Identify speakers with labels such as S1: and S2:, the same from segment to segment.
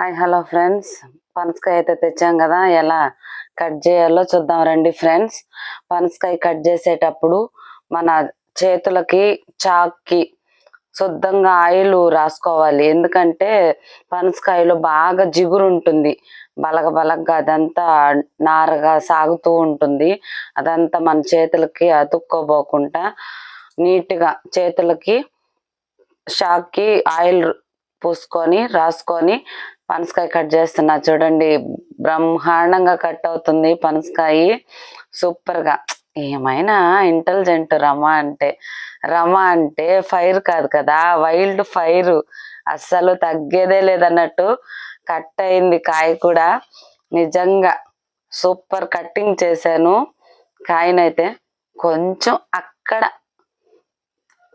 S1: Hi hello friends. పనసకాయ అయితే తెచ్చాం కదా ఎలా కట్ చేయాలో చూద్దాం రండి ఫ్రెండ్స్. పనసకాయ కట్ చేసేటప్పుడు మన చేతులకి చాక్కి శుద్ధంగా ఆయిల్ రాసుకోవాలి. ఎందుకంటే పనసకాయలో బాగా జిగురు ఉంటుంది. బలగ బలగగా అదంతా నారగా సాగుతూ ఉంటుంది. అదంతా మన చేతులకి అతుక్కోబోకుండా నీట్గా చేతులకి షాక్కి ఆయిల్ పూసుకొని రాసుకొని పనసకాయ కట్ చేస్తున్నా. చూడండి బ్రహ్మాండంగా కట్ అవుతుంది పనసకాయ. సూపర్గా. ఏమైనా ఇంటెలిజెంట్ రమ అంటే రమ అంటే ఫైర్ కాదు కదా వైల్డ్ ఫైర్. అస్సలు తగ్గేదే లేదన్నట్టు కట్ అయింది కాయ కూడా. నిజంగా సూపర్ కట్టింగ్ చేశాను కాయనైతే. కొంచెం అక్కడ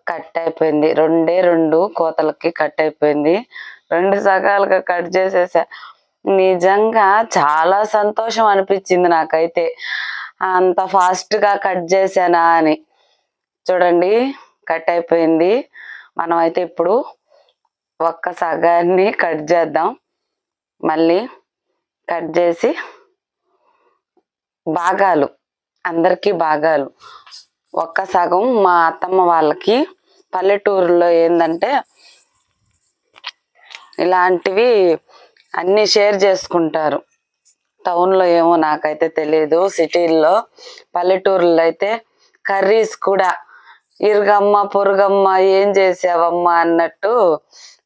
S1: కట్ అయిపోయింది. రెండే రెండు కోతలకి కట్ అయిపోయింది. రెండు సగాలుగా కట్ చేసేసా. నిజంగా చాలా సంతోషం అనిపించింది నాకైతే. అంత ఫాస్ట్గా కట్ చేశానా అని. చూడండి కట్ అయిపోయింది. మనం అయితే ఇప్పుడు ఒక్క సగాన్ని కట్ చేద్దాం. మళ్ళీ కట్ చేసి భాగాలు అందరికీ భాగాలు. ఒక్క సగం మా అత్తమ్మ వాళ్ళకి పల్లెటూరులో ఏంటంటే ఇలాంటివి అన్నీ షేర్ చేసుకుంటారు. టౌన్లో ఏమో నాకైతే తెలియదు సిటీల్లో పల్లెటూరులో అయితే కర్రీస్ కూడా ఇరుగమ్మ పొరుగమ్మ ఏం చేసావమ్మా అన్నట్టు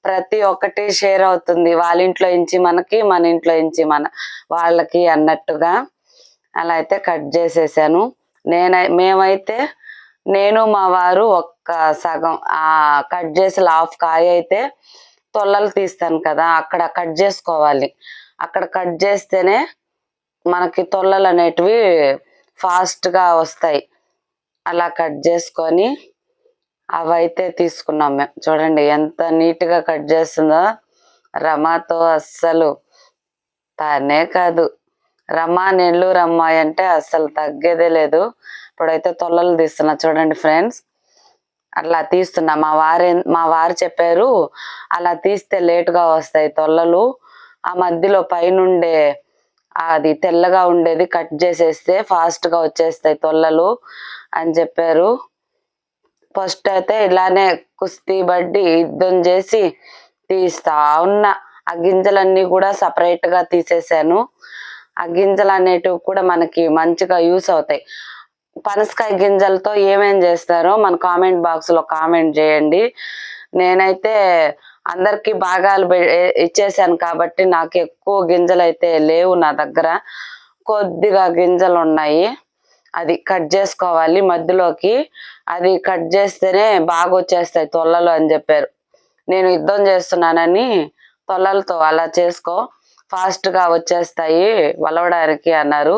S1: ప్రతి ఒక్కటి షేర్ అవుతుంది. వాళ్ళ ఇంట్లో ఇంచి మనకి మన ఇంట్లో ఇంచి మన వాళ్ళకి అన్నట్టుగా అలా అయితే కట్ చేసేసాను. నేనై మేమైతే నేను మా వారు ఒక్క సగం ఆ కట్ చేసి హాఫ్ కాయ అయితే తొల్లలు తీస్తాను కదా అక్కడ కట్ చేసుకోవాలి. అక్కడ కట్ చేస్తేనే మనకి తొల్లలు అనేటివి ఫాస్ట్గా వస్తాయి. అలా కట్ చేసుకొని అవైతే తీసుకున్నాం మేము. చూడండి ఎంత నీట్గా కట్ చేస్తుందో రమాతో అస్సలు తానే కాదు. రమా నెల్లూరు అమ్మాయి అంటే అస్సలు తగ్గేదే లేదు. ఇప్పుడైతే తొల్లలు తీస్తున్నా చూడండి ఫ్రెండ్స్. అట్లా తీస్తున్నా. మా వారే మా వారు చెప్పారు అలా తీస్తే లేటుగా వస్తాయి తొల్లలు ఆ మధ్యలో పైనుండే అది తెల్లగా ఉండేది కట్ చేసేస్తే ఫాస్ట్గా వచ్చేస్తాయి తొల్లలు అని చెప్పారు. ఫస్ట్ అయితే ఇలానే కుస్తీ బడ్డి యుద్ధం చేసి తీస్తా ఉన్న. ఆ గింజలన్నీ కూడా సపరేట్గా తీసేసాను. ఆ గింజలు అనేటివి కూడా మనకి మంచిగా యూస్ అవుతాయి. పనసకాయ గింజలతో ఏమేం చేస్తారో మన కామెంట్ బాక్స్లో కామెంట్ చేయండి. నేనైతే అందరికి భాగాలు ఇచ్చేసాను కాబట్టి నాకు ఎక్కువ గింజలు అయితే లేవు నా దగ్గర. కొద్దిగా గింజలు ఉన్నాయి అది కట్ చేసుకోవాలి మధ్యలోకి. అది కట్ చేస్తేనే బాగా వచ్చేస్తాయి తొల్లలు అని చెప్పారు. నేను యుద్ధం చేస్తున్నానని తొల్లలతో అలా చేసుకో. ఫాస్ట్గా వచ్చేస్తాయి వలవడానికి అన్నారు.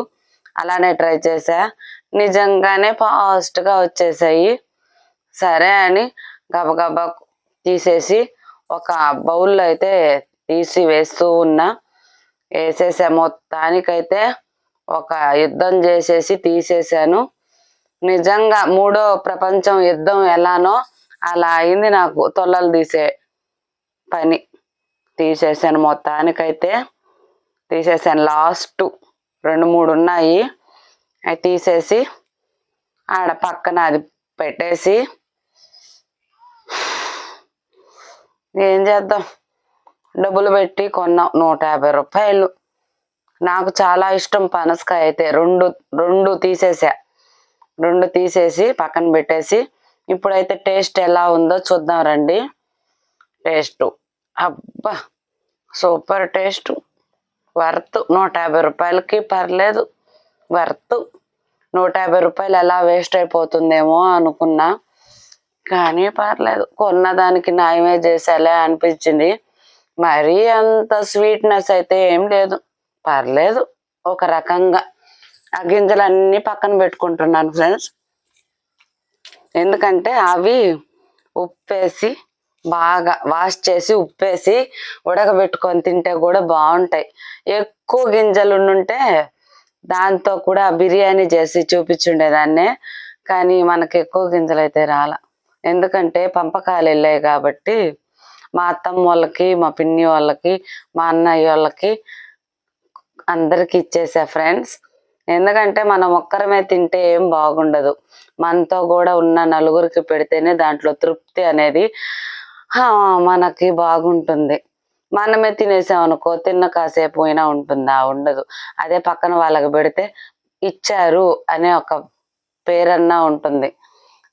S1: అలానే ట్రై చేసా నిజంగానే ఫాస్ట్గా వచ్చేసాయి. సరే అని గబగబా తీసేసి ఒక బౌల్లో అయితే తీసి వేస్తూ ఉన్నా. వేసేసా మొత్తానికైతే ఒక యుద్ధం చేసేసి తీసేసాను. నిజంగా మూడో ప్రపంచం యుద్ధం ఎలానో అలా అయింది నాకు తొల్లలు తీసే పని. తీసేసాను మొత్తానికైతే. తీసేసాను లాస్ట్ రెండు మూడు ఉన్నాయి. అవి తీసేసి ఆడ పక్కన అది పెట్టేసి ఏం చేద్దాం? డబ్బులు పెట్టి కొన్నాం నూట యాభై రూపాయలు. నాకు చాలా ఇష్టం పనసకాయ అయితే. రెండు రెండు తీసేసా. రెండు తీసేసి పక్కన పెట్టేసి ఇప్పుడైతే టేస్ట్ ఎలా ఉందో చూద్దాం రండి. టేస్ట్. అబ్బా! Super taste. వర్త్ నూట యాభై రూపాయలకి పర్లేదు. వర్త్. నూట యాభై రూపాయలు ఎలా వేస్ట్ అయిపోతుందేమో అనుకున్నా. కానీ పర్లేదు కొన్న దానికి న్యాయమే చేసేలా అనిపించింది. మరీ అంత స్వీట్నెస్ అయితే ఏం లేదు. పర్లేదు ఒక రకంగా. ఆ గింజలన్నీ పక్కన పెట్టుకుంటున్నాను ఫ్రెండ్స్. ఎందుకంటే అవి ఉప్పేసి బాగా వాష్ చేసి ఉప్పేసి ఉడకబెట్టుకొని తింటే కూడా బాగుంటాయి. ఎక్కువ గింజలు ఉంటే దాంతో కూడా బిర్యానీ చేసి చూపించుండేదాన్నే కానీ మనకి ఎక్కువ గింజలు అయితే రాల. ఎందుకంటే పంపకాలు వెళ్ళాయి కాబట్టి మా అత్తమ్మ వాళ్ళకి మా పిన్ని వాళ్ళకి మా అన్నయ్య వాళ్ళకి అందరికి ఇచ్చేసా ఫ్రెండ్స్. ఎందుకంటే మనం ఒక్కరమే తింటే ఏం బాగుండదు. మనతో కూడా ఉన్న నలుగురికి పెడితేనే దాంట్లో తృప్తి అనేది మనకి బాగుంటుంది. మనమే తినేసాం అనుకో తిన్న కాసేపు పోయినా ఉంటుందా? ఉండదు. అదే పక్కన వాళ్ళకి పెడితే ఇచ్చారు అనే ఒక పేరన్నా ఉంటుంది.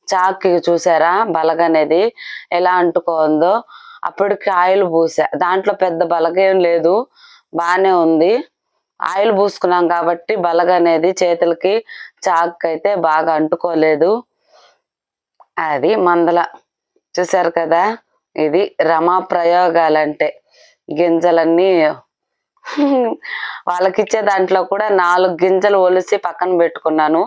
S1: చాకి చూసారా? బలగ అనేది ఎలా అంటుకోందో అప్పటికి ఆయిల్ పూసా. దాంట్లో పెద్ద బలగ ఏం లేదు. బాగానే ఉంది. ఆయిల్ పూసుకున్నాం కాబట్టి బలగ అనేది చేతులకి చాక్ అయితే బాగా అంటుకోలేదు. అది మందల. చూసారు కదా? ఇది రమా ప్రయోగాలంటే. గింజలన్నీ వాళ్ళకిచ్చే దాంట్లో కూడా నాలుగు గింజలు ఒలిసి పక్కన పెట్టుకున్నాను.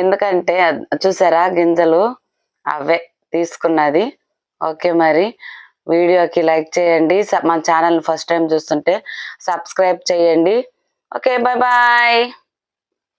S1: ఎందుకంటే చూసారా గింజలు? అవే తీసుకున్నది. ఓకే మరి. వీడియోకి లైక్ చేయండి. మా ఛానల్ ఫస్ట్ టైం చూస్తుంటే సబ్స్క్రైబ్ చేయండి. Okay bye bye